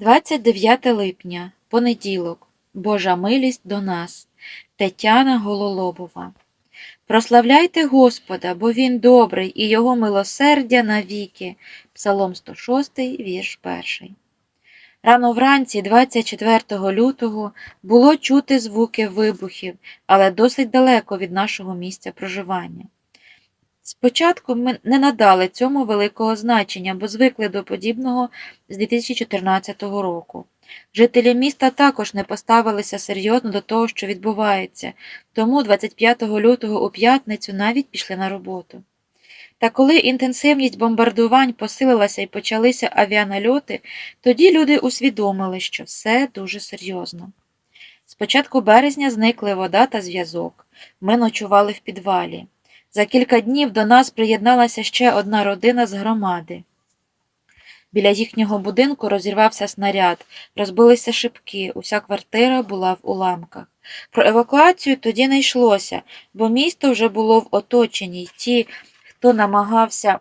29 липня, понеділок. Божа милість до нас. Тетяна Гололобова. Прославляйте Господа, бо Він добрий і Його милосердя навіки. Псалом 106, вірш 1. Рано вранці, 24 лютого, було чути звуки вибухів, але досить далеко від нашого місця проживання. Спочатку ми не надали цьому великого значення, бо звикли до подібного з 2014 року. Жителі міста також не поставилися серйозно до того, що відбувається, тому 25 лютого у п'ятницю навіть пішли на роботу. Та коли інтенсивність бомбардувань посилилася і почалися авіанальоти, тоді люди усвідомили, що все дуже серйозно. З початку березня зникли вода та зв'язок. Ми ночували в підвалі. За кілька днів до нас приєдналася ще одна родина з громади. Біля їхнього будинку розірвався снаряд, розбилися шибки, уся квартира була в уламках. Про евакуацію тоді не йшлося, бо місто вже було в оточенні, й ті, хто намагався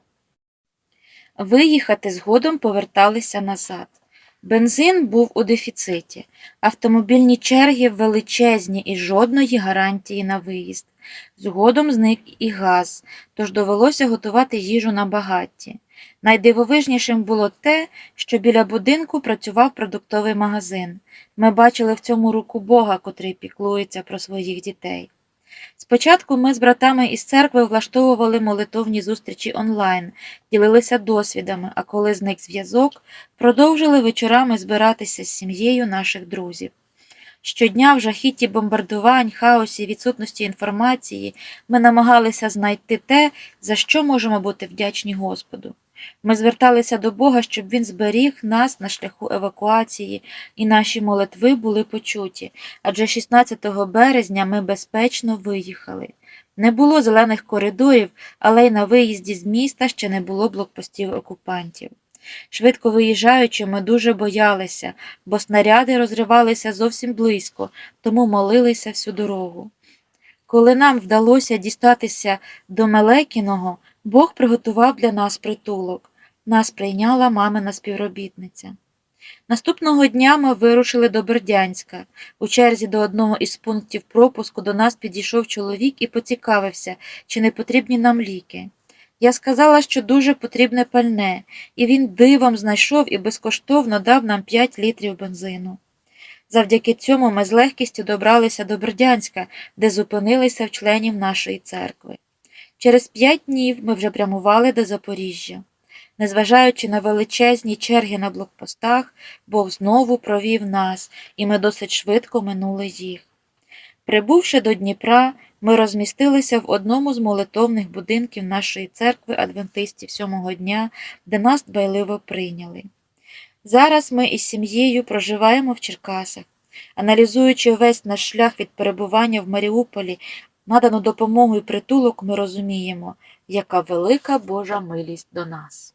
виїхати, згодом поверталися назад. Бензин був у дефіциті, автомобільні черги величезні і жодної гарантії на виїзд. Згодом зник і газ, тож довелося готувати їжу на багатті. Найдивовижнішим було те, що біля будинку працював продуктовий магазин. Ми бачили в цьому руку Бога, котрий піклується про своїх дітей. Спочатку ми з братами із церкви влаштовували молитовні зустрічі онлайн, ділилися досвідами, а коли зник зв'язок, продовжили вечорами збиратися з сім'єю наших друзів. Щодня в жахітті бомбардувань, хаосі, відсутності інформації ми намагалися знайти те, за що можемо бути вдячні Господу. Ми зверталися до Бога, щоб Він зберіг нас на шляху евакуації, і наші молитви були почуті, адже 16 березня ми безпечно виїхали. Не було зелених коридорів, але й на виїзді з міста ще не було блокпостів окупантів. Швидко виїжджаючи, ми дуже боялися, бо снаряди розривалися зовсім близько, тому молилися всю дорогу. Коли нам вдалося дістатися до Мелекіного, Бог приготував для нас притулок. Нас прийняла мамина співробітниця. Наступного дня ми вирушили до Бердянська. У черзі до одного із пунктів пропуску до нас підійшов чоловік і поцікавився, чи не потрібні нам ліки. Я сказала, що дуже потрібне пальне, і він дивом знайшов і безкоштовно дав нам 5 літрів бензину. Завдяки цьому ми з легкістю добралися до Бердянська, де зупинилися в членів нашої церкви. Через п'ять днів ми вже прямували до Запоріжжя. Незважаючи на величезні черги на блокпостах, Бог знову провів нас, і ми досить швидко минули їх. Прибувши до Дніпра, ми розмістилися в одному з молитовних будинків нашої церкви адвентистів сьомого дня, де нас дбайливо прийняли. Зараз ми із сім'єю проживаємо в Черкасах. Аналізуючи весь наш шлях від перебування в Маріуполі, надану допомогу і притулок, ми розуміємо, яка велика Божа милість до нас.